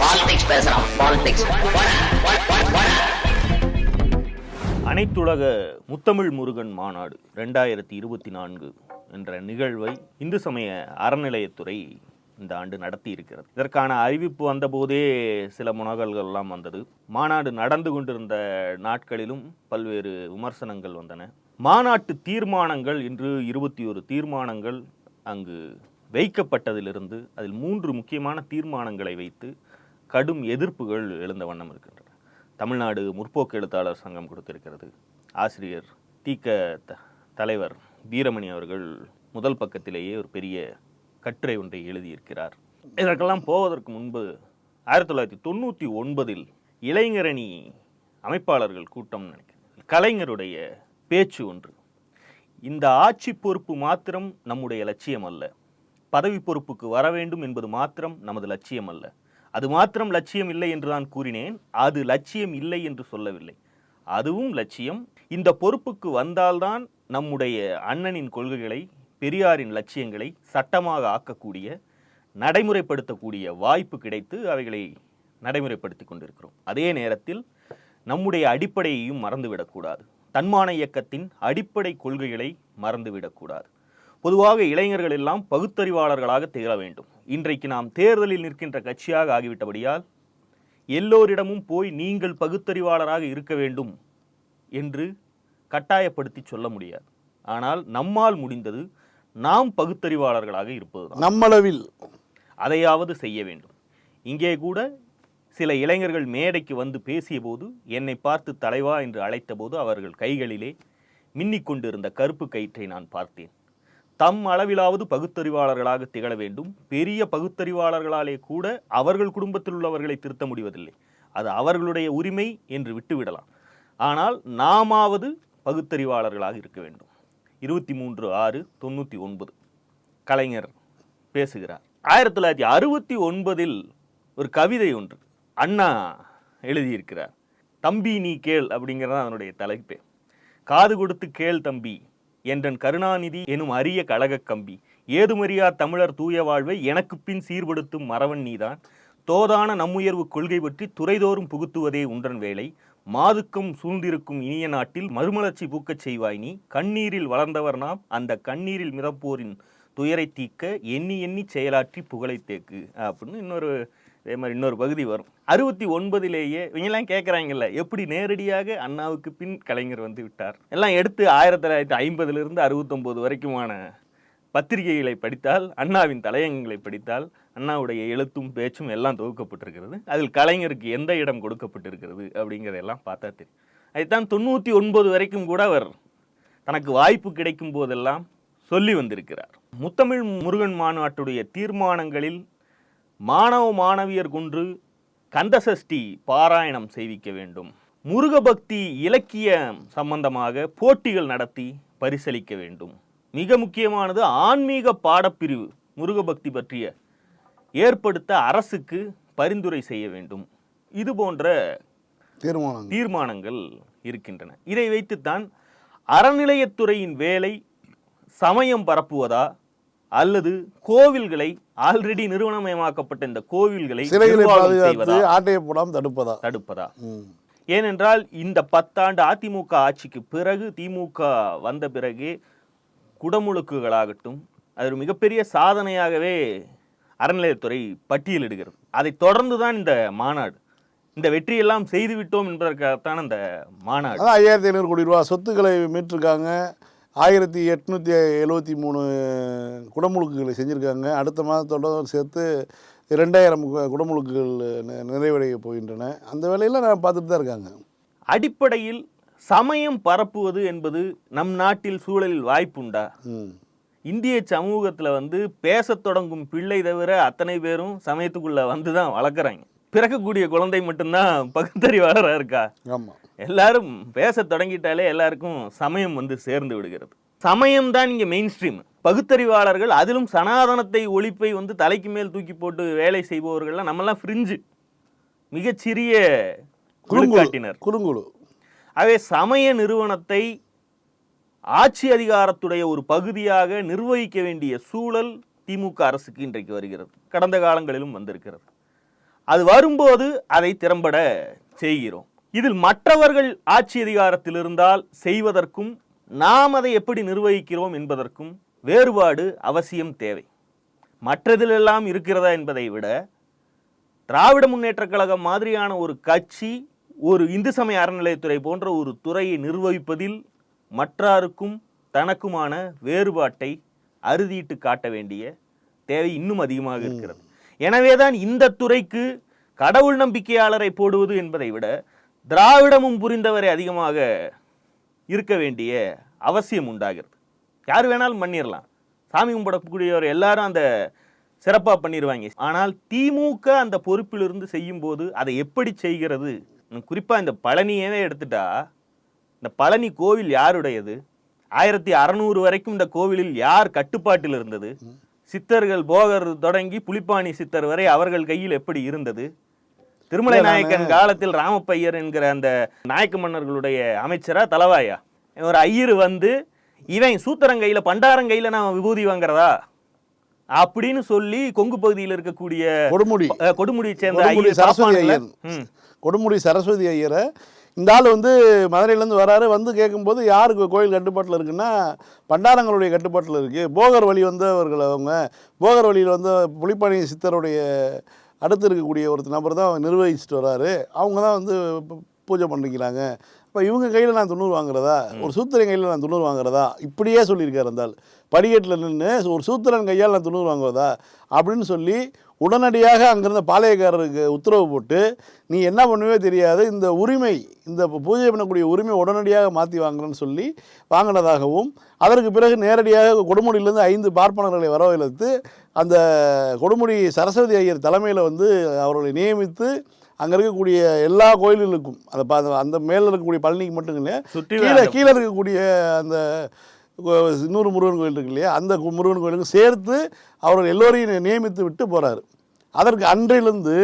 Politics பேசுறான் politics அனைத்துலக முத்தமிழ் முருகன் மாநாடு ரெண்டாயிரத்தி இருபத்தி நான்கு என்ற நிகழ்வை இந்து சமய அறநிலையத்துறை இந்த ஆண்டு நடத்தி இருக்கிறது இதற்கான அறிவிப்பு வந்தபோதே சில முனகல்கள்லாம் வந்தது. மாநாடு நடந்து கொண்டிருந்த நாட்களிலும் பல்வேறு விமர்சனங்கள் வந்தன. மாநாட்டு தீர்மானங்கள் இன்று இருபத்தி ஒரு தீர்மானங்கள் அங்கு வைக்கப்பட்டதிலிருந்து அதில் மூன்று முக்கியமான தீர்மானங்களை வைத்து கடும் எதிர்ப்புகள் எழுந்த வண்ணம் இருக்கின்றன. தமிழ்நாடு முற்போக்கு எழுத்தாளர் சங்கம் கொடுத்திருக்கிறது. ஆசிரியர் தீக்க த தலைவர் வீரமணி அவர்கள் முதல் பக்கத்திலேயே ஒரு பெரிய கட்டுரை ஒன்றை எழுதியிருக்கிறார். இதற்கெல்லாம் போவதற்கு முன்பு ஆயிரத்தி தொள்ளாயிரத்தி தொண்ணூற்றி ஒன்பதில் இளைஞரணி அமைப்பாளர்கள் கூட்டம் நினைக்கிறேன். கலைஞருடைய பேச்சு ஒன்று. இந்த ஆட்சி பொறுப்பு மாத்திரம் நம்முடைய லட்சியம் அல்ல பதவி பொறுப்புக்கு வர வேண்டும் என்பது மாத்திரம் நமது லட்சியம் அல்ல அது மாத்திரம் லட்சியம் இல்லை என்று நான் கூறினேன். அது லட்சியம் இல்லை என்று சொல்லவில்லை. அதுவும் லட்சியம். இந்த பொறுப்புக்கு வந்தால்தான் நம்முடைய அண்ணனின் கொள்கைகளை பெரியாரின் லட்சியங்களை சட்டமாக ஆக்கக்கூடிய நடைமுறைப்படுத்தக்கூடிய வாய்ப்பு கிடைத்து அவைகளை நடைமுறைப்படுத்தி கொண்டிருக்கிறோம். அதே நேரத்தில் நம்முடைய அடிப்படையையும் மறந்துவிடக்கூடாது. தன்மான இயக்கத்தின் அடிப்படை கொள்கைகளை மறந்துவிடக்கூடாது. பொதுவாக இளைஞர்கள் எல்லாம் பகுத்தறிவாளர்களாக திகழ வேண்டும். இன்றைக்கு நாம் தேர்தலில் நிற்கின்ற கட்சியாக ஆகிவிட்டபடியால் எல்லோரிடமும் போய் நீங்கள் பகுத்தறிவாளராக இருக்க வேண்டும் என்று கட்டாயப்படுத்தி சொல்ல முடியாது. ஆனால் நம்மால் முடிந்தது நாம் பகுத்தறிவாளர்களாக இருப்பதுதான். நம்மளவில். அதையாவது செய்ய வேண்டும். இங்கே கூட சில இளைஞர்கள் மேடைக்கு வந்து பேசியபோது என்னை பார்த்து தலைவா என்று அழைத்தபோது அவர்கள் கைகளிலே மின்னிக் கொண்டிருந்த கருப்பு கயிற்றை நான் பார்த்தேன். தம் அளவிலாவது பகுத்தறிவாளர்களாக திகழ வேண்டும். பெரிய பகுத்தறிவாளர்களாலே கூட அவர்கள் குடும்பத்தில் உள்ளவர்களை திருத்த முடிவதில்லை. அது அவர்களுடைய உரிமை என்று விட்டுவிடலாம். ஆனால் நாமாவது பகுத்தறிவாளர்களாக இருக்க வேண்டும். இருபத்தி மூன்று ஆறு தொண்ணூற்றி ஒன்பது. கலைஞர் பேசுகிறார். ஆயிரத்தி தொள்ளாயிரத்தி அறுபத்தி ஒன்பதில் ஒரு கவிதை ஒன்று அண்ணா எழுதியிருக்கிறார். தம்பி நீ கேள் அப்படிங்கிறது தான் அதனுடைய தலைப்பே. காது கொடுத்து கேள் தம்பி என்றன் கருணாநிதி எனும் அரிய கழகக் கம்பி. ஏதுமறியா தமிழர் தூய வாழ்வை எனக்கு பின் சீர்படுத்தும் மறவன் நீதான். தோதான நம்முயர்வு கொள்கை பற்றி துறைதோறும் புகுத்துவதே உன்றன் வேலை. மாதுக்கம் சூழ்ந்திருக்கும் இனிய நாட்டில் மறுமலர்ச்சி பூக்கச் செய்வாய் நீ. கண்ணீரில் வளர்ந்தவர் நாம் அந்த கண்ணீரில் மிதப்போரின் துயரை தீக்க எண்ணி எண்ணி செயலாற்றி புகழை தேக்கு. அப்படின்னு இன்னொரு இதே மாதிரி இன்னொரு பகுதி வரும். அறுபத்தி ஒன்பதிலேயே இவங்கெல்லாம் கேட்குறாங்கல்ல எப்படி நேரடியாக அண்ணாவுக்கு பின் கலைஞர் வந்து விட்டார்? எல்லாம் எடுத்து ஆயிரத்தி தொள்ளாயிரத்தி ஐம்பதுலேருந்து அறுபத்தொம்போது வரைக்குமான பத்திரிகைகளை படித்தால் அண்ணாவின் தலையங்கங்களை படித்தால் அண்ணாவுடைய எழுத்தும் பேச்சும் எல்லாம் தொகுக்கப்பட்டிருக்கிறது. அதில் கலைஞருக்கு எந்த இடம் கொடுக்கப்பட்டிருக்கிறது அப்படிங்கிறதெல்லாம் பார்த்தா தெரியும். அதைத்தான் தொண்ணூற்றி ஒன்பது வரைக்கும் கூட அவர் தனக்கு வாய்ப்பு கிடைக்கும் போதெல்லாம் சொல்லி வந்திருக்கிறார். முத்தமிழ் முருகன் மாநாட்டுடைய தீர்மானங்களில் மாணவ மாணவியர் குன்று கந்தசஷ்டி பாராயணம் செய்விக்க வேண்டும். முருகபக்தி இலக்கியம் சம்பந்தமாக போட்டிகள் நடத்தி பரிசளிக்க வேண்டும். மிக முக்கியமானது ஆன்மீக பாடப்பிரிவு முருகபக்தி பற்றிய ஏற்படுத்த அரசுக்கு பரிந்துரை செய்ய வேண்டும். இது போன்ற தீர்மானங்கள். தீர்மானங்கள் இருக்கின்றன. இதை வைத்துத்தான் அறநிலையத்துறையின் வேலை சமயம் பரப்புவதா அல்லது கோவில்களை ஆல்ரெடி நிறுவனமயமாக்கப்பட்ட இந்த கோவில்களை ஆட்டையை போடாமல் தடுப்பதா? தடுப்பதா. ஏனென்றால் இந்த பத்தாண்டு அதிமுக ஆட்சிக்கு பிறகு திமுக வந்த பிறகு குடமுழுக்குகளாகட்டும் அது ஒரு மிகப்பெரிய சாதனையாகவே அறநிலையத்துறை பட்டியலிடுகிறது. அதை தொடர்ந்து தான் இந்த மாநாடு. இந்த வெற்றியெல்லாம் செய்துவிட்டோம் என்பதற்காகத்தான் இந்த மாநாடு. ஐயாயிரத்தி ஐநூறு கோடி ரூபா சொத்துக்களை மீட்டிருக்காங்க. ஆயிரத்தி எட்நூற்றி எழுபத்தி மூணு குடமுழுக்குகளை செஞ்சுருக்காங்க. அடுத்த மாதத்தோட சேர்த்து ரெண்டாயிரம் குடமுழுக்குகள் நிறைவடைய போகின்றன. அந்த வேலையெல்லாம் நான் பார்த்துட்டு தான் இருக்காங்க. அடிப்படையில் சமயம் பரப்புவது என்பது நம் நாட்டில் சூழலில் வாய்ப்புண்டா? இந்திய சமூகத்தில் வந்து பேசத் தொடங்கும் பிள்ளை தவிர அத்தனை பேரும் சமயத்துக்குள்ள வந்து தான் வளர்க்குறாங்க. பிறக்கக்கூடிய குழந்தை மட்டும்தான் பகுத்தறிவாளராக இருக்கா? ஆமாம் எல்லாரும் பேச தொடங்கிட்டாலே எல்லாருக்கும் சமயம் வந்து சேர்ந்து விடுகிறது. சமயம் தான் இங்கே மெயின் ஸ்ட்ரீம் பகுத்தறிவாளர்கள் அதிலும் சனாதனத்தை ஒழிப்பை வந்து தலைக்கு மேல் தூக்கி போட்டு வேலை செய்பவர்கள்லாம் நம்மெல்லாம் ஃப்ரிஞ்சு மிகச்சிறிய குறுங்குழு குழுக்காட்டினர் குறுங்குழு. ஆகவே சமய நிறுவனத்தை ஆட்சி அதிகாரத்துடைய ஒரு பகுதியாக நிர்வகிக்க வேண்டிய சூழல் திமுக அரசுக்கு இன்றைக்கு வருகிறது. கடந்த காலங்களிலும் வந்திருக்கிறது. அது வரும்போது அதை திறம்பட செய்கிறோம். இதில் மற்றவர்கள் ஆட்சி அதிகாரத்தில் இருந்தால் செய்வதற்கும் நாம் அதை எப்படி நிர்வகிக்கிறோம் என்பதற்கும் வேறுபாடு அவசியம் தேவை. மற்றதிலெல்லாம் இருக்கிறதா என்பதை விட திராவிட முன்னேற்றக் கழகம் மாதிரியான ஒரு கட்சி ஒரு இந்து சமய அறநிலையத்துறை போன்ற ஒரு துறையை நிர்வகிப்பதில் மற்றாருக்கும் தனக்குமான வேறுபாட்டை அறுதியிட்டு காட்ட வேண்டிய தேவை இன்னும் அதிகமாக இருக்கிறது. எனவேதான் இந்த துறைக்கு கடவுள் நம்பிக்கையாளரை போடுவது என்பதை விட திராவிடமும் புரிந்தவரை அதிகமாக இருக்க வேண்டிய அவசியம் உண்டாகிறது. யார் வேணாலும் பண்ணிடலாம் சாமி கும்பிடக்கூடியவர் எல்லாரும் அந்த சிறப்பாக பண்ணிடுவாங்க ஆனால் திமுக அந்த பொறுப்பிலிருந்து செய்யும்போது அதை எப்படி செய்கிறது? குறிப்பாக இந்த பழனியவே எடுத்துட்டா இந்த பழனி கோவில் யாருடையது? ஆயிரத்தி அறநூறு வரைக்கும் இந்த கோவிலில் யார் கட்டுப்பாட்டில் இருந்தது? சித்தர்கள் போகர் தொடங்கி புலிப்பாணி சித்தர் வரை அவர்கள் கையில் எப்படி இருந்தது? திருமலை நாயக்கன் காலத்தில் ராமப்பையர் என்கிற அந்த நாயக்க மன்னர்களுடைய அமைச்சரா தலவாயா ஒரு ஐயர் வந்து இவன் சூத்திரங்கையில பண்டாரங்கையில நான் விபூதி வாங்குறதா? அப்படின்னு சொல்லி கொங்கு பகுதியில் இருக்கக்கூடிய கொடுமுடி. கொடுமுடியை சேர்ந்த சரஸ்வதி ஐயர். கொடுமுடி சரஸ்வதி ஐயரை. இந்த ஆள் வந்து மதுரையிலேருந்து வராரு. வந்து கேட்கும்போது யாருக்கு கோயில் கட்டுப்பாட்டில் இருக்குன்னா பண்டாரங்களுடைய கட்டுப்பாட்டில் இருக்குது போகர் வழி வந்தவர்கள் அவங்க. போகர் வழியில் வந்து புலிப்பாணி சித்தருடைய அடுத்து இருக்கக்கூடிய ஒரு நபர் தான் நிர்வகிச்சுட்டு வராரு. அவங்க தான் வந்து பூஜை பண்ணிக்கிறாங்க. இப்போ இவங்க கையில் நான் தொண்ணூறு வாங்குறதா? ஒரு சூத்திரன் கையில் நான் தொண்ணூறு வாங்குறதா? இப்படியே சொல்லியிருக்காரு இருந்தால் படிக்கட்டில் நின்று ஒரு சூத்திரன் கையால் நான் தொண்ணூறு வாங்குவதா? அப்படின்னு சொல்லி உடனடியாக அங்கிருந்த பாளையக்காரருக்கு உத்தரவு போட்டு நீ என்ன பண்ணுவே தெரியாது இந்த உரிமை இந்த பூஜை பண்ணக்கூடிய உரிமை உடனடியாக மாற்றி வாங்குறேன்னு சொல்லி வாங்கினதாகவும் அதற்கு பிறகு நேரடியாக கொடுமுடியிலேருந்து ஐந்து பார்ப்பனர்களை வரவழைத்து அந்த கொடுமுடி சரஸ்வதி ஐயர் தலைமையில் வந்து அவர்களை நியமித்து அங்கே இருக்கக்கூடிய எல்லா கோயில்களுக்கும் அந்த அந்த மேலே இருக்கக்கூடிய பழனிக்கு மட்டும் இல்லை கீழே கீழே இருக்கக்கூடிய அந்த இன்னொரு முருகன் கோயில் இருக்கு இல்லையா அந்த முருகன் கோயிலுக்கு சேர்த்து அவர்கள் எல்லோரையும் நியமித்து விட்டு போகிறாரு அதற்கு அன்றிலிருந்து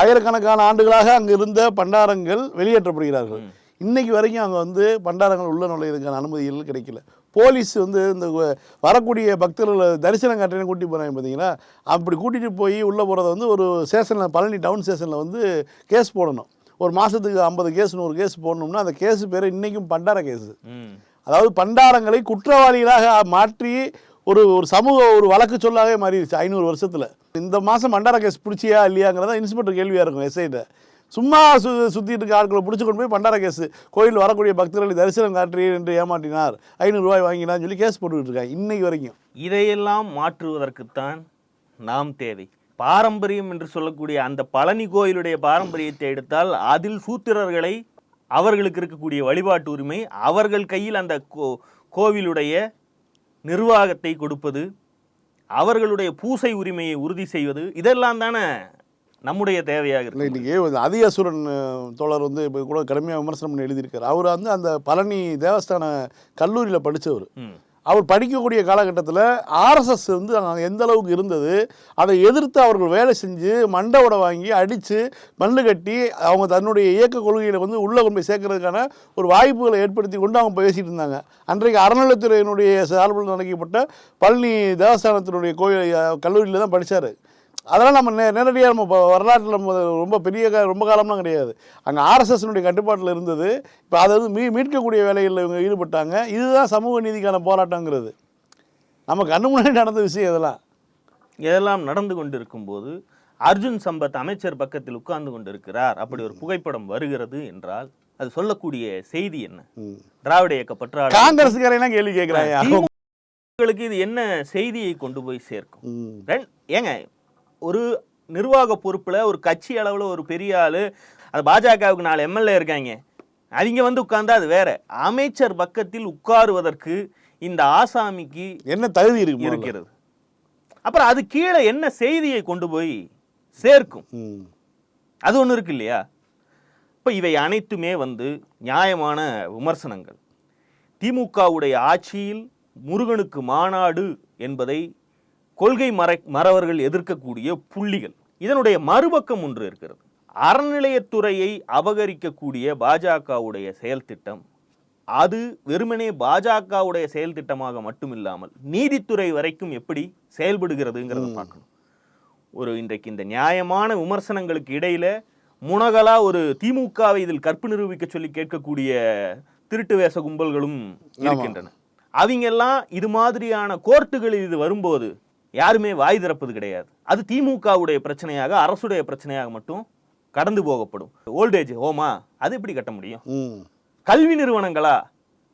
ஆயிரக்கணக்கான ஆண்டுகளாக அங்கே இருந்த பண்டாரங்கள் வெளியேற்றப்படுகிறார்கள். இன்னைக்கு வரைக்கும் அங்கே வந்து பண்டாரங்கள் உள்ள நுழையிறதுக்கான அனுமதிகள் கிடைக்கல. போலீஸ் வந்து இந்த வரக்கூடிய பக்தர்களை தரிசனம் காட்டுறேன்னு கூட்டி போகிறாங்க பார்த்தீங்களா அப்படி கூட்டிகிட்டு போய் உள்ளே போகிறத வந்து ஒரு ஸ்டேஷனில் பழனி டவுன் ஸ்டேஷனில் வந்து கேஸ் போடணும். ஒரு மாதத்துக்கு ஐம்பது கேஸ் நூறு கேஸ் போடணும்னா அந்த கேஸ் பேர் இன்றைக்கும் பண்டார கேஸு. அதாவது பண்டாரங்களை குற்றவாளிகளாக மாற்றி ஒரு ஒரு சமூக ஒரு வழக்கு சொல்லாவே மாறிடுச்சு ஐநூறு வருஷத்தில். இந்த மாதம் மண்டார கேஸ் பிடிச்சியா இல்லையாங்கிறத இன்ஸ்பெக்டர் கேள்வியாக இருக்கும் எஸ்ஐட்ட. சும்மா சு சுற்றிட்டு இருக்க ஆட்களை பிடிச்சி கொண்டு போய் பண்டார கேஸ் கோயில் வரக்கூடிய பக்தர்களை தரிசனம் காற்றி என்று ஏமாற்றினார். ஐநூறுரூவாய் வாங்கினான்னு சொல்லி கேஸ் போட்டுக்கிட்டு இருக்காங்க இன்னைக்கு வரைக்கும். இதையெல்லாம் மாற்றுவதற்குத்தான் நாம் தேவை. பாரம்பரியம் என்று சொல்லக்கூடிய அந்த பழனி கோயிலுடைய பாரம்பரியத்தை எடுத்தால் அதில் சூத்திரர்களை அவர்களுக்கு இருக்கக்கூடிய வழிபாட்டு உரிமை அவர்கள் கையில் அந்த கோ கோவிலுடைய நிர்வாகத்தை கொடுப்பது அவர்களுடைய பூசை உரிமையை உறுதி செய்வது இதெல்லாம் தானே நம்முடைய தேவையாக இருக்கு இன்றைக்கி அஹ், தோழர் வந்து இப்போ கூட கடுமையாக விமர்சனம் பண்ணி எழுதியிருக்காரு அவர் வந்து அந்த பழனி தேவஸ்தான கல்லூரியில் படித்தவர். அவர் படிக்கக்கூடிய காலகட்டத்தில் ஆர்எஸ்எஸ் வந்து அங்க எந்த அளவுக்கு இருந்தது அதை எதிர்த்து அவர்கள் வேலை செஞ்சு மண்டவோட வாங்கி அடித்து மண்ணு கட்டி அவங்க தன்னுடைய இயக்க கொள்கையில் வந்து உள்ளே கொண்டு போய் சேர்க்கறதுக்கான ஒரு வாய்ப்புகளை ஏற்படுத்தி கொண்டு அவங்க பேசிகிட்டு இருந்தாங்க. அன்றைக்கு அறநிலைத்துறையினுடைய சார்பில் நடக்கப்பட்ட பழனி தேவஸ்தானத்தினுடைய கோயில் கல்லூரியில் தான் படித்தார் அதெல்லாம் நம்ம நே நேரடியாக நம்ம வரலாற்றில் நம்ம ரொம்ப பெரிய ரொம்ப காலம்லாம் கிடையாது. அங்கே ஆர்எஸ்எஸ்னுடைய கட்டுப்பாட்டில் இருந்தது. இப்போ அதை வந்து மீ மீட்கக்கூடிய வேலைகளில் இவங்க ஈடுபட்டாங்க. இதுதான் சமூக நீதிக்கான போராட்டங்கிறது. நம்ம கண்ணு முன்னாடி நடந்த விஷயம் இதெல்லாம். இதெல்லாம் நடந்து கொண்டிருக்கும் போது அர்ஜுன் சம்பத் அமைச்சர் பக்கத்தில் உட்கார்ந்து கொண்டிருக்கிறார். அப்படி ஒரு புகைப்படம் வருகிறது என்றால் அது சொல்லக்கூடிய செய்தி என்ன. திராவிட இயக்க பற்றாளர் காங்கிரஸ்காரெல்லாம் கேள்வி கேட்குறாங்க. திமுகவுக்கு இது என்ன செய்தியை கொண்டு போய் சேர்க்கும்? ஏங்க ஒரு நிர்வாக பொறுப்புல ஒரு கட்சி அளவுல ஒரு பெரிய ஆளு அது பாஜகவுக்கு நாலு எம்எல்ஏ இருக்காங்க. அவங்க வந்து உட்கார்ந்தா அது வேற. அமைச்சர் பக்கத்தில் உட்காருவதற்கு இந்த ஆசாமிக்கு என்ன தகுதி இருக்கு? இருக்கிறது. அப்புறம் அது கீழே என்ன செய்தியை கொண்டு போய் சேர்க்கும்? அது ஒன்று இருக்கு இல்லையா? இப்போ இவை அனைத்துமே வந்து நியாயமான விமர்சனங்கள். திமுகவுடைய ஆட்சியில் முருகனுக்கு மாநாடு என்பதை கொள்கை மற மறவர்கள் எதிர்க்கக்கூடிய புள்ளிகள். இதனுடைய மறுபக்கம் ஒன்று இருக்கிறது. அறநிலையத்துறையை அபகரிக்கக்கூடிய பாஜகவுடைய செயல் திட்டம் அது வெறுமனே பாஜகவுடைய செயல் திட்டமாக மட்டுமில்லாமல் நீதித்துறை வரைக்கும் எப்படி செயல்படுகிறதுங்கிறத பார்க்கணும். ஒரு இன்றைக்கு இந்த நியாயமான விமர்சனங்களுக்கு இடையில முனகலா ஒரு திமுகவை இதில் கற்பு நிரூபிக்க சொல்லி கேட்கக்கூடிய திருட்டு வேஷ கும்பல்களும் இருக்கின்றன. அவங்க எல்லாம் இது மாதிரியான கோர்ட்டுகளில் இது வரும்போது யாருமே வாய் திறப்பது கிடையாது. அது திமுகவுடைய பிரச்சனையாக அரசுடைய பிரச்சனையாக மட்டும் கடந்து போகப்படும். ஓல்டேஜ் ஹோமா அது எப்படி கட்ட முடியும்? கல்வி நிறுவனங்களா?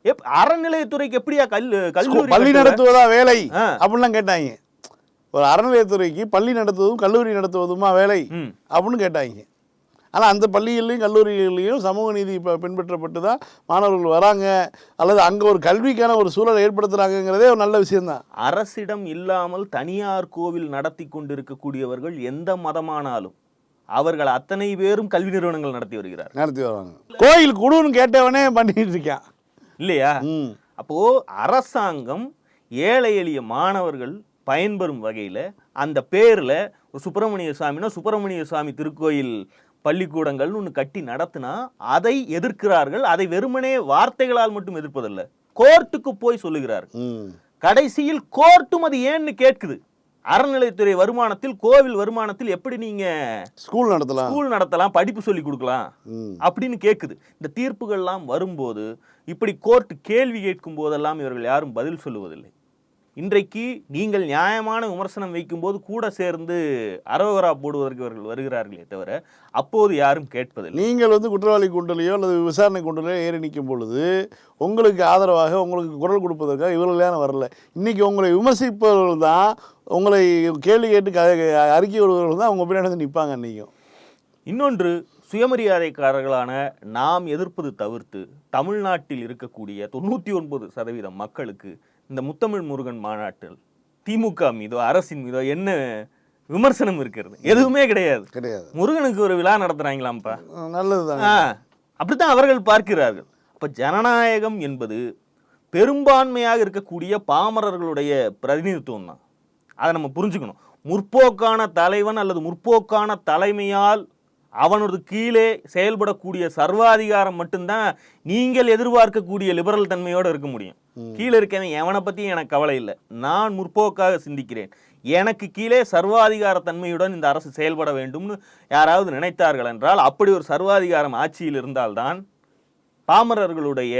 எப் அறநிலையத்துறைக்கு எப்படியா கல் கல்லூரி பள்ளி? நடத்துவதா வேலை? ஆ. அப்படின்லாம் கேட்டாங்க. ஒரு அறநிலையத்துறைக்கு பள்ளி நடத்துவதும் கல்லூரி நடத்துவதுமா வேலை. அப்படின்னு கேட்டாங்க. ஆனால் அந்த பள்ளிகள்லையும் கல்லூரிகள்லையும் சமூக நீதி இப்போ பின்பற்றப்பட்டு தான் மாணவர்கள் வராங்க. அல்லது அங்கே ஒரு கல்விக்கான ஒரு சூழலை ஏற்படுத்துகிறாங்கங்கிறதே ஒரு நல்ல விஷயம்தான். அரசிடம் இல்லாமல் தனியார் கோவில் நடத்தி கொண்டிருக்கக்கூடியவர்கள் எந்த மதமானாலும் அவர்கள் அத்தனை பேரும் கல்வி நிறுவனங்கள் நடத்தி வருகிறார் நடத்தி வராங்க கோயில் குடுன்னு கேட்டவனே பண்ணிட்டு இருக்கான். இல்லையா? அப்போ அரசாங்கம் ஏழை எளிய மாணவர்கள் பயன்பெறும் வகையில அந்த பேர்ல ஒரு சுப்பிரமணிய சுவாமினா சுப்பிரமணிய சுவாமி திருக்கோயில் பள்ளிக்கூடங்கள்னு ஒன்று கட்டி நடத்தினா அதை எதிர்க்கிறார்கள். அதை வெறுமனே வார்த்தைகளால் மட்டும் எதிர்ப்பதில்லை. கோர்ட்டுக்கு போய் சொல்லுகிறார்கள் ம். கடைசியில் கோர்ட்டும் அது ஏன்னு கேட்குது. அறநிலையத்துறை வருமானத்தில் கோவில் வருமானத்தில் எப்படி நீங்க ஸ்கூல் நடத்தலாம். ஸ்கூல் நடத்தலாம் படிப்பு சொல்லி கொடுக்கலாம் அப்படின்னு கேட்குது. இந்த தீர்ப்புகள்லாம் வரும்போது இப்படி கோர்ட் கேள்வி கேட்கும் போதெல்லாம் இவர்கள் யாரும் பதில் சொல்லுவதில்லை. இன்றைக்கு நீங்கள் நியாயமான விமர்சனம் வைக்கும்போது கூட சேர்ந்து அரோகரா போடுவதற்கு இவர்கள் வருகிறார்களே தவிர அப்போது யாரும் கேட்பதில்லை. நீங்கள் வந்து குற்றவாளி கூண்டலையோ அல்லது விசாரணை கூண்டலையோ ஏறி நிற்கும் பொழுது உங்களுக்கு ஆதரவாக உங்களுக்கு குரல் கொடுப்பதற்காக இவர்கள் ஏன் வரல? இன்னைக்கு உங்களை விமர்சிப்பவர்கள் தான் உங்களை கேள்வி கேட்டு அறிக்கை விடுபவர்கள் தான் உங்கள் பின்னாடி வந்து நிற்பாங்க அன்றைக்கும் இன்னொன்று சுயமரியாதைக்காரர்களான நாம் எதிர்ப்பது தவிர்த்து தமிழ்நாட்டில் இருக்கக்கூடிய தொண்ணூற்றி ஒன்பது சதவீதம் மக்களுக்கு இந்த முத்தமிழ் முருகன் மாநாட்டில் திமுக மீதோ அரசின் மீதோ என்ன விமர்சனம் இருக்கிறது? எதுவுமே கிடையாது. கிடையாது. முருகனுக்கு ஒரு விழா நடத்துறாங்களாம்ப்பா. நல்லது தான் ஆ, அப்படித்தான் அவர்கள் பார்க்கிறார்கள். அப்ப ஜனநாயகம் என்பது பெரும்பான்மையாக இருக்கக்கூடிய பாமரர்களுடைய பிரதிநிதித்துவம் தான் அதை நம்ம புரிஞ்சுக்கணும். முற்போக்கான தலைவன் அல்லது முற்போக்கான தலைமையால் அவனது கீழே செயல்படக்கூடிய சர்வாதிகாரம் மட்டும்தான் நீங்கள் எதிர்பார்க்கக்கூடிய லிபரல் தன்மையோடு இருக்க முடியும். கீழே இருக்கவன் எவனை பற்றியும் எனக்கு கவலை இல்லை. நான் முற்போக்காக சிந்திக்கிறேன். எனக்கு கீழே சர்வாதிகார தன்மையுடன் இந்த அரசு செயல்பட வேண்டும்னு யாராவது நினைத்தார்கள் என்றால் அப்படி ஒரு சர்வாதிகாரம் ஆட்சியில் இருந்தால்தான் பாமரர்களுடைய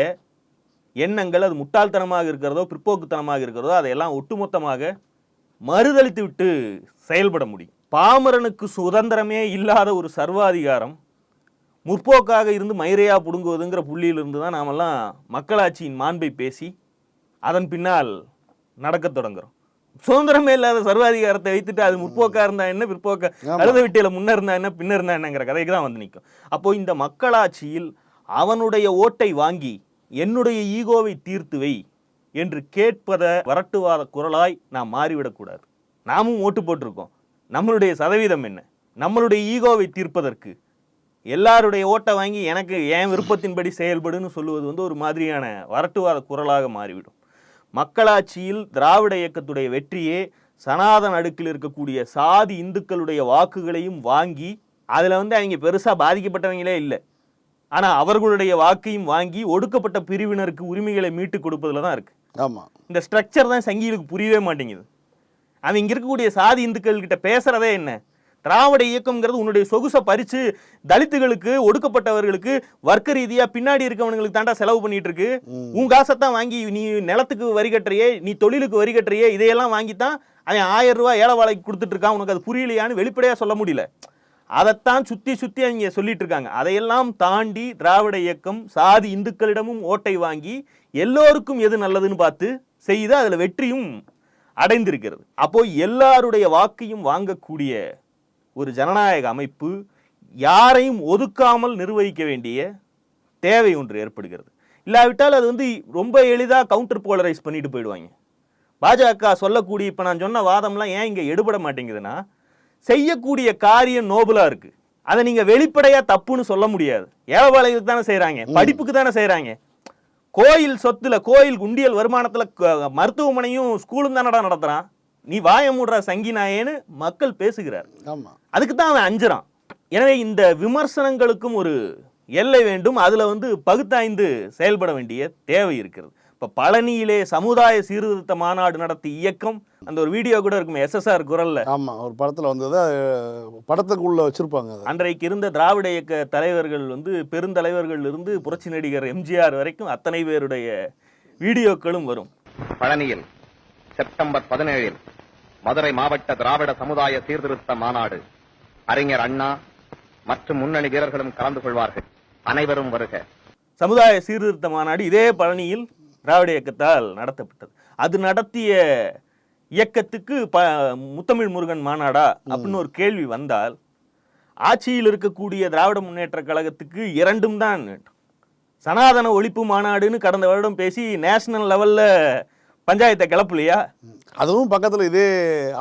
எண்ணங்கள் அது முட்டாள்தனமாக இருக்கிறதோ பிற்போக்குத்தனமாக இருக்கிறதோ அதையெல்லாம் ஒட்டுமொத்தமாக மறுதளித்து விட்டு செயல்பட முடியும். பாமரனுக்கு சுதந்திரமே இல்லாத ஒரு சர்வாதிகாரம் முற்போக்காக இருந்து மயிரையா புடுங்குவதுங்கிற புள்ளியிலிருந்து தான் நாமெல்லாம் மக்களாட்சியின் மாண்பை பேசி அதன் பின்னால் நடக்கத் தொடங்குறோம். சுதந்திரமே இல்லாத சர்வாதிகாரத்தை வைத்துட்டு அது முற்போக்கா இருந்தா என்ன பிற்போக்கா? அழுத விட்டியில முன்ன இருந்தா என்ன பின்ன இருந்தா என்னங்கிற கதைக்கு தான் வந்து நிற்கும் அப்போ இந்த மக்களாட்சியில் அவனுடைய ஓட்டை வாங்கி என்னுடைய ஈகோவை தீர்த்து வை என்று கேட்பத வரட்டுவாத குரலாய் நாம் மாறிவிடக்கூடாது. நாமும் ஓட்டு போட்டிருக்கோம். நம்மளுடைய சதவீதம் என்ன? நம்மளுடைய ஈகோவை தீர்ப்பதற்கு. எல்லாருடைய ஓட்டை வாங்கி எனக்கு என் விருப்பத்தின்படி செயல்படுன்னு சொல்லுவது வந்து ஒரு மாதிரியான வரட்டுவாத குரலாக மாறிவிடும். மக்களாட்சியில் திராவிட இயக்கத்துடைய வெற்றியே சனாதன அடுக்கில் இருக்கக்கூடிய சாதி இந்துக்களுடைய வாக்குகளையும் வாங்கி அதில் வந்து அவங்க பெருசாக பாதிக்கப்பட்டவங்களே இல்லை. ஆனால் அவர்களுடைய வாக்கையும் வாங்கி ஒடுக்கப்பட்ட பிரிவினருக்கு உரிமைகளை மீட்டு கொடுப்பதில் தான் இருக்கு. ஆமாம் இந்த ஸ்ட்ரக்சர் தான் சங்கிகளுக்கு புரியவே மாட்டேங்குது. அவன் இங்க இருக்கக்கூடிய சாதி இந்துக்கள் கிட்ட பேசுறதே என்ன? திராவிட இயக்கம்ங்கிறது உன்னுடைய சொகுசை பறிச்சு தலித்துகளுக்கு ஒடுக்கப்பட்டவர்களுக்கு வர்க்க ரீதியா பின்னாடி இருக்கவனுங்களுக்கு தாண்டா செலவு பண்ணிட்டு இருக்கு உன் காசைத்தான் வாங்கி நீ நிலத்துக்கு வரி கட்டுறியே நீ தொழிலுக்கு வரி கட்டுறியே இதையெல்லாம் வாங்கித்தான் அவன் ஆயிரம் ரூபாய் ஏழை வாழைக்கு கொடுத்துட்டு இருக்கான் உனக்கு அது புரியலையான்னு வெளிப்படையா சொல்ல முடியல. அதைத்தான் சுத்தி சுத்தி அவங்க சொல்லிட்டு இருக்காங்க. அதையெல்லாம் தாண்டி திராவிட இயக்கம் சாதி இந்துக்களிடமும் ஓட்டை வாங்கி எல்லோருக்கும் எது நல்லதுன்னு பார்த்து செய்து அதுல வெற்றியும் அடைந்திருக்கிறது. அப்போ எல்லாருடைய வாக்கையும் வாங்கக்கூடிய ஒரு ஜனநாயக அமைப்பு யாரையும் ஒதுக்காமல் நிர்வகிக்க வேண்டிய தேவை ஒன்று ஏற்படுகிறது. இல்லாவிட்டால் அது வந்து ரொம்ப எளிதாக கவுண்டர் போலரைஸ் பண்ணிட்டு போயிடுவாங்க. பாஜக சொல்லக்கூடிய இப்போ நான் சொன்ன வாதம்லாம் ஏன் இங்கே எடுபட மாட்டேங்குதுன்னா செய்யக்கூடிய காரியம் நோபலா இருக்கு. அதை நீங்க வெளிப்படையா தப்புன்னு சொல்ல முடியாது. ஏழைபாளையத்துக்கு தானே செய்றாங்க. படிப்புக்கு தானே செய்றாங்க. கோயில் சொத்துல கோயில் குண்டியல் வருமானத்துல மருத்துவமனையும் ஸ்கூலும் தானடா நடத்துறான்? நீ வாய மூடுற சங்கி நாயேன்னு மக்கள் பேசுகிறார். அதுக்கு தான் அவன் அஞ்சுறான். எனவே இந்த விமர்சனங்களுக்கும் ஒரு எல்லை வேண்டும். அதுல வந்து பகுத்தாய்ந்து செயல்பட வேண்டிய தேவை இருக்கிறது. இப்ப பழனியிலே சமுதாய சீர்திருத்த மாநாடு நடத்தி இயக்கம் அந்த ஒரு வீடியோ கூட இருக்கும் எஸ்எஸ்ஆர் குரல்ல. ஆமாம் ஒரு படத்தில் வந்தது படத்துக்குள்ளே வச்சுருப்பாங்க அன்றைக்கு இருந்த திராவிட இயக்க தலைவர்கள் வந்து பெருந்தலைவர்கள் இருந்து புரட்சி நடிகர் எம்ஜிஆர் வரைக்கும் அத்தனை பேருடைய வீடியோக்களும் வரும். பழனியில் செப்டம்பர் பதினேழில் மதுரை மாவட்ட திராவிட சமுதாய சீர்திருத்த மாநாடு. அறிஞர் அண்ணா மற்றும் முன்னணி வீரர்களும் கலந்து கொள்வார்கள். அனைவரும் வருக. சமுதாய சீர்திருத்த மாநாடு இதே பழனியில் திராவிட இயக்கத்தால் நடத்தப்பட்டது. அது நடத்திய இயக்கத்துக்கு ப முத்தமிழ் முருகன் மாநாடா அப்படின்னு ஒரு கேள்வி வந்தால் ஆட்சியில் இருக்கக்கூடிய திராவிட முன்னேற்ற கழகத்துக்கு இரண்டும் தான் வேண்டும். சனாதன ஒழிப்பு மாநாடுன்னு கடந்த வருடம் பேசி நேஷனல் லெவல்ல பஞ்சாயத்தை கிளப்பலையா? அதுவும் பக்கத்தில் இதே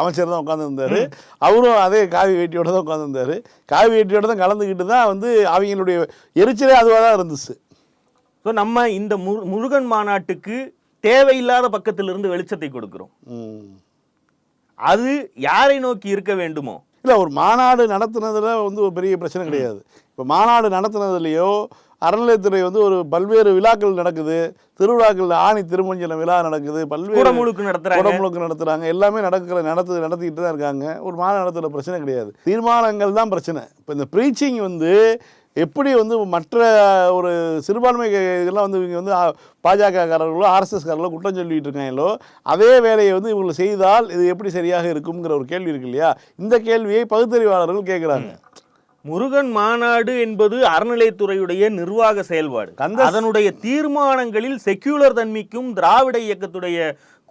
அமைச்சர் தான் உட்காந்துருந்தாரு அவரும் அதே காவி வேட்டியோட தான் உட்காந்துருந்தாரு காவி வேட்டியோட தான் கலந்துக்கிட்டு தான் வந்து அவங்களுடைய எரிச்சலே அதுவாக தான் இருந்துச்சு. ஸோ நம்ம இந்த மு- முருகன் மாநாட்டுக்கு தேவையில்லாத பக்கத்திலிருந்து வெளிச்சத்தை கொடுக்கிறோம். அது யாரை நோக்கி இருக்க வேண்டுமோ? இல்லை ஒரு மாநாடு நடத்துனதுல வந்து ஒரு பெரிய பிரச்சனை கிடையாது. இப்போ மாநாடு நடத்துனதுலேயோ அறநிலையத்துறை வந்து ஒரு பல்வேறு விழாக்கள் நடக்குது. திருவிழாக்கள் ஆணி திருமஞ்சன விழா நடக்குது. பல்வேறு குடமுழுக்கு நடத்துறாங்க. குடமுழுக்கு நடத்துறாங்க. எல்லாமே நடக்கிற நடத்து நடத்திக்கிட்டு தான் இருக்காங்க. ஒரு மாநாடு நடத்துகிற பிரச்சனை கிடையாது. தீர்மானங்கள் தான் பிரச்சனை. இப்போ இந்த ப்ரீச்சிங் வந்து எப்படி வந்து மற்ற ஒரு சிறுபான்மை இதெல்லாம் வந்து இவங்க வந்து பாஜகக்காரர்களோ ஆர்எஸ்எஸ்காரர்களோ குற்றம் சொல்லிட்டு இருக்காங்களோ அதே வேலையை வந்து இவங்க செய்தால் இது எப்படி சரியாக இருக்குங்கிற ஒரு கேள்வி இருக்கு இல்லையா? இந்த கேள்வியை பகுத்தறிவாளர்கள் கேட்குறாங்க. முருகன் மாநாடு என்பது அறநிலைத்துறையுடைய நிர்வாக செயல்பாடு. அதனுடைய தீர்மானங்களில் செக்யூலர் தன்மைக்கும் திராவிட இயக்கத்துடைய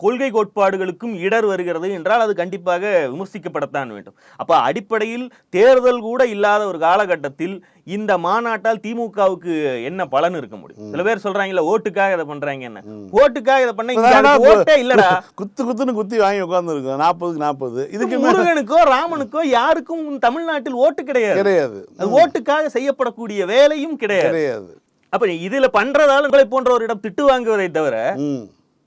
கொள்கை கோட்பாடுகளுக்கும் இடர் வருகிறது என்றால் அது கண்டிப்பாக விமர்சிக்கப்படத்தான் வேண்டும். அப்ப அடிப்படையில் தேர்தல் கூட இல்லாத ஒரு காலகட்டத்தில் இந்த மாநாட்டால் திமுகவுக்கு என்ன பலன் இருக்க முடியும்? சில பேர் சொல்றாங்கல்ல ஓட்டுக்காக இதை பண்றாங்க என்ன? ஓட்டுக்காக இதை பண்ண ஓட்டே இல்லடா. குத்து குத்துன்னு குத்தி வாங்கி உட்காந்துருக்கோம் நாற்பதுக்கு நாற்பது. இதுக்கு முருகனுக்கோ ராமனுக்கோ யாருக்கும் தமிழ்நாட்டில் ஓட்டு கிடையாது. கிடையாது. ஓட்டுக்காக செய்யப்படக்கூடிய வேலையும் கிடையாது. கிடையாது. அப்ப இதுல பண்றதால உங்களை போன்றவரிடம் திட்டு வாங்குவதை தவிர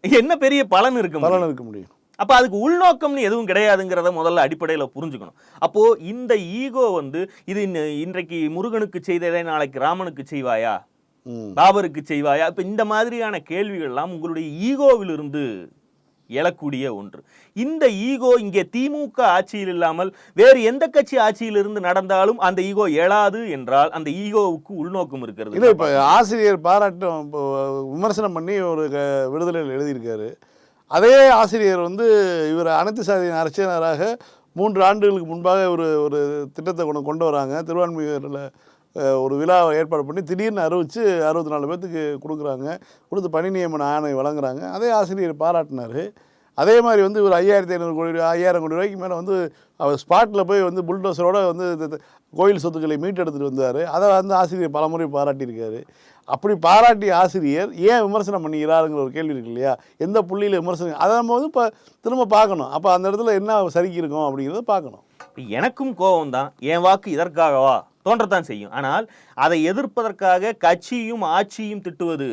என்ன பெரிய பலன் இருக்க பலன் இருக்க முடியும். அப்ப அதுக்கு உள்நோக்கம்னு எதுவும் கிடையாதுங்கிறத முதல்ல அடிப்படையில புரிஞ்சுக்கணும். அப்போ இந்த ஈகோ வந்து இது இன்றைக்கு முருகனுக்கு செய்ததை நாளைக்கு ராமனுக்கு செய்வாயா? பாபருக்கு செய்வாயா? இப்ப இந்த மாதிரியான கேள்விகள் எல்லாம் உங்களுடைய ஈகோவிலிருந்து எழக்கூடிய ஒன்று. இந்த ஈகோ இங்கே திமுக ஆட்சியில் இல்லாமல் வேறு எந்த கட்சி ஆட்சியிலிருந்து நடந்தாலும் அந்த ஈகோ எழாது என்றால் அந்த ஈகோவுக்கு உள்நோக்கம் இருக்கிறது. இல்லை இப்போ ஆசிரியர் பாராட்டம் விமர்சனம் பண்ணி ஒரு க விடுதலையில் எழுதியிருக்காரு. அதே ஆசிரியர் வந்து இவர் அனைத்து சாதியின் அரசியலராக மூன்று ஆண்டுகளுக்கு முன்பாக ஒரு ஒரு திட்டத்தை கொண்டு கொண்டு வராங்க. திருவான்மையூரில் ஒரு விழா ஏற்பாடு பண்ணி திடீர்னு அறிவித்து அறுபத்தி நாலு பேர்த்துக்கு கொடுக்குறாங்க. கொடுத்து பணி நியமன ஆணை வழங்குறாங்க. அதே ஆசிரியர் பாராட்டினார். அதே மாதிரி வந்து ஒரு ஐயாயிரத்தி ஐநூறு கோடி ரூபா- ஐயாயிரம் கோடி ரூபாய்க்கு மேலே வந்து அவர் ஸ்பாட்டில் போய் வந்து புல்டோசரோடு வந்து இந்த- கோயில் சொத்துக்களை மீட்டெடுத்துட்டு வந்தார். அதை வந்து ஆசிரியர் பலமுறை பாராட்டியிருக்காரு. அப்படி பாராட்டிய ஆசிரியர் ஏன் விமர்சனம் பண்ணிக்கிறாருங்கிற ஒரு கேள்வி இருக்கு இல்லையா? எந்த புள்ளியில் விமர்சனம்? அதை நம்ம வந்து இப்போ திரும்ப பார்க்கணும். அப்போ அந்த இடத்துல என்ன சரிக்கு இருக்கும் அப்படிங்கிறத பார்க்கணும். எனக்கும் கோபம் தான் என் வாக்கு இதற்காகவா? தோன்றத்தான் செய்யும். ஆனால் அதை எதிர்ப்பதற்காக கட்சியும் ஆட்சியும் திட்டுவது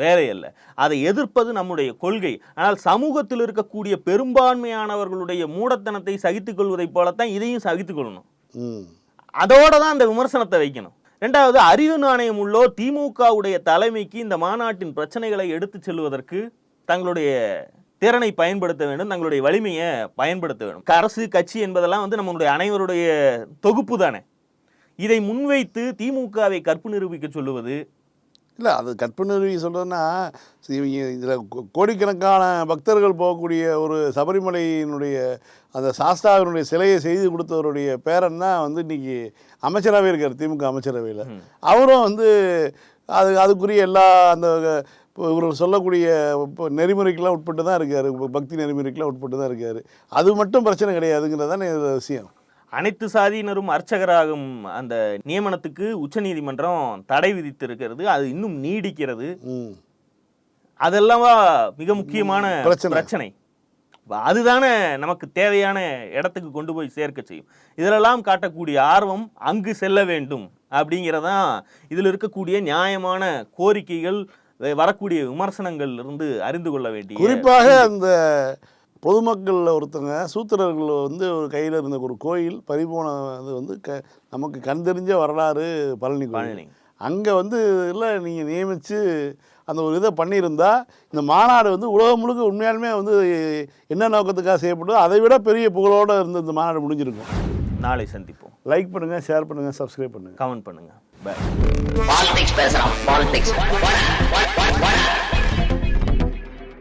வேலை அல்ல அதை எதிர்ப்பது நம்முடைய கொள்கை. ஆனால் சமூகத்தில் இருக்கக்கூடிய பெரும்பான்மையானவர்களுடைய மூடத்தனத்தை சகித்துக் கொள்வதைப் போலத்தான் இதையும் சகித்துக் கொள்ளணும். அதோட தான் அந்த விமர்சனத்தை வைக்கணும். ரெண்டாவது அறிவு நாணயம் உள்ளோ திமுகவுடைய தலைமைக்கு இந்த மாநாட்டின் பிரச்சனைகளை எடுத்துச் செல்வதற்கு தங்களுடைய திறனை பயன்படுத்த வேண்டும் தங்களுடைய வலிமையை பயன்படுத்த வேண்டும். அரசு கட்சி என்பதெல்லாம் வந்து நம்மளுடைய அனைவருடைய தொகுப்பு தானே. இதை முன்வைத்து திமுகவை கற்பு நிரூபிக்க சொல்லுவது? இல்லை அது கற்பனை சொல்கிறதுன்னா இவங்க இதில் கோடிக்கணக்கான பக்தர்கள் போகக்கூடிய ஒரு சபரிமலையினுடைய அந்த சாஸ்தாவினுடைய சிலையை செய்து கொடுத்தவருடைய பேரன் தான் வந்து இன்னைக்கு அமைச்சராகவே இருக்கார் திமுக அமைச்சரவையில். அவரும் வந்து அது அதுக்குரிய எல்லா அந்த இவர் சொல்லக்கூடிய இப்போ உட்பட்டு தான் இருக்கார் பக்தி நெறிமுறைக்கெல்லாம் உட்பட்டு தான் இருக்கார். அது மட்டும் பிரச்சனை கிடையாதுங்கிறது தானே விஷயம். அனைத்து சாதியினரும் அர்ச்சகராகும் அந்த நியமனத்துக்கு உச்சநீதிமன்றம் தடை விதித்திருக்கிறது. அது இன்னும் நீடிக்கிறது. அதெல்லாம் மிக முக்கியமான பிரச்சனை. அதுதானே நமக்கு தேவையான இடத்துக்கு கொண்டு போய் சேர்க்க செய்யும். இதிலெல்லாம் காட்டக்கூடிய ஆர்வம் அங்கு செல்ல வேண்டும் அப்படிங்கிறதான் இதில் இருக்கக்கூடிய நியாயமான கோரிக்கைகள் வரக்கூடிய விமர்சனங்கள் இருந்து அறிந்து கொள்ள வேண்டிய குறிப்பாக அந்த பொதுமக்கள் ஒருத்தங்க சூத்திரர்கள் வந்து ஒரு கையில் இருந்த ஒரு கோயில் பறிபோனது வந்து க நமக்கு கண் தெரிஞ்ச வரலாறு பழனி பழனி. அங்கே வந்து இல்லை நீங்கள் நியமித்து அந்த ஒரு இதை பண்ணியிருந்தா இந்த மாநாடு வந்து உலகம் முழுக்க உண்மையாலுமே வந்து என்ன நோக்கத்துக்காக செய்யப்படுதோ அதை விட பெரிய புகழோடு இருந்து இந்த மாநாடு முடிஞ்சிருக்கும். நாளை சந்திப்போம். லைக் பண்ணுங்கள் ஷேர் பண்ணுங்கள் சப்ஸ்கிரைப் பண்ணுங்கள் கமெண்ட் பண்ணுங்க. பை பாலிடிக்ஸ் பேசுறான் பாலிடிக்ஸ்